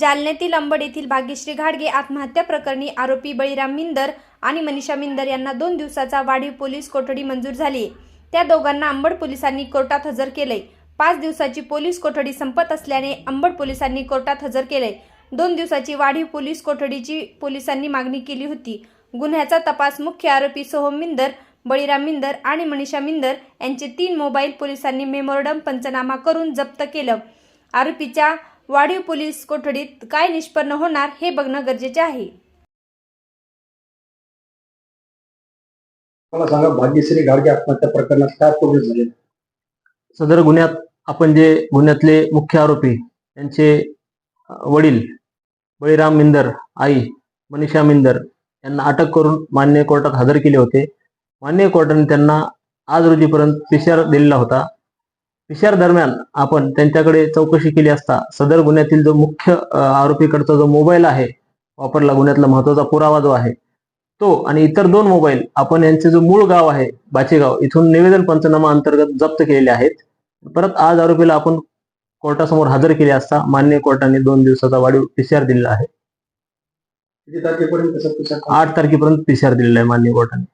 जालन्यातील अंबड येथील भाग्यश्री घाडगे आत्महत्या प्रकरणी आरोपी बळीराम मिंदर आणि मनीषा मिंदर यांना दोन दिवसाचा वाढीव पोलीस कोठडी मंजूर झाली. त्या दोघांना अंबड पोलिसांनी कोर्टात हजर केलंय. पाच दिवसाची पोलीस कोठडी संपत असल्याने अंबड पोलिसांनी कोर्टात हजर केले दोन दिवसाची वाढीव पोलीस कोठडीची पोलिसांनी मागणी केली होती. गुन्ह्याचा तपास मुख्य आरोपी सोहम मिंदर बळीराम मिंदर आणि मनीषा मिंदर यांचे तीन मोबाईल पोलिसांनी मेमोरडम पंचनामा करून जप्त केलं. आरोपीच्या वाढीव पोलीस कोठडीत काय निष्पन्न होणार हे बघणं गरजेचे आहे. मला सांगा भाग्यश्री गाडगे आत्महत्या प्रकरणात काय प्रोग्रेस झाले? सदर गुन्ह्यात आपण जे गुन्ह्यातले मुख्य आरोपी यांचे अ, वडील बळीराम मिंदर आई मनीषा मिंदर यांना अटक करून मान्य कोर्टात हजर केले होते. मान्य कोर्टाने त्यांना आज रोजीपर्यंत पीसीआर दिलेला होता. पीसीआर दरम्यान आपण त्यांच्याकडे चौकशी केली असता सदर गुन्ह्यातील जो मुख्य आरोपीकडचा जो मोबाईल आहे वापरला गुन्ह्यातला महत्त्वाचा पुरावा जो आहे तो आणि इतर दोन मोबाईल आपण यांचे जो मूळ गाव आहे बाचेगाव इथून निवेदन पंचनामा अंतर्गत जप्त केलेले आहेत. परत आज आरोपीला आपण कोर्टासमोर हजर केले असता मान्य कोर्टाने दोन दिवसाचा वाढीव पीसीआर दिलेला आहे. आठ तारखेपर्यंत पीसीआर दिलेला आहे मान्य कोर्टाने.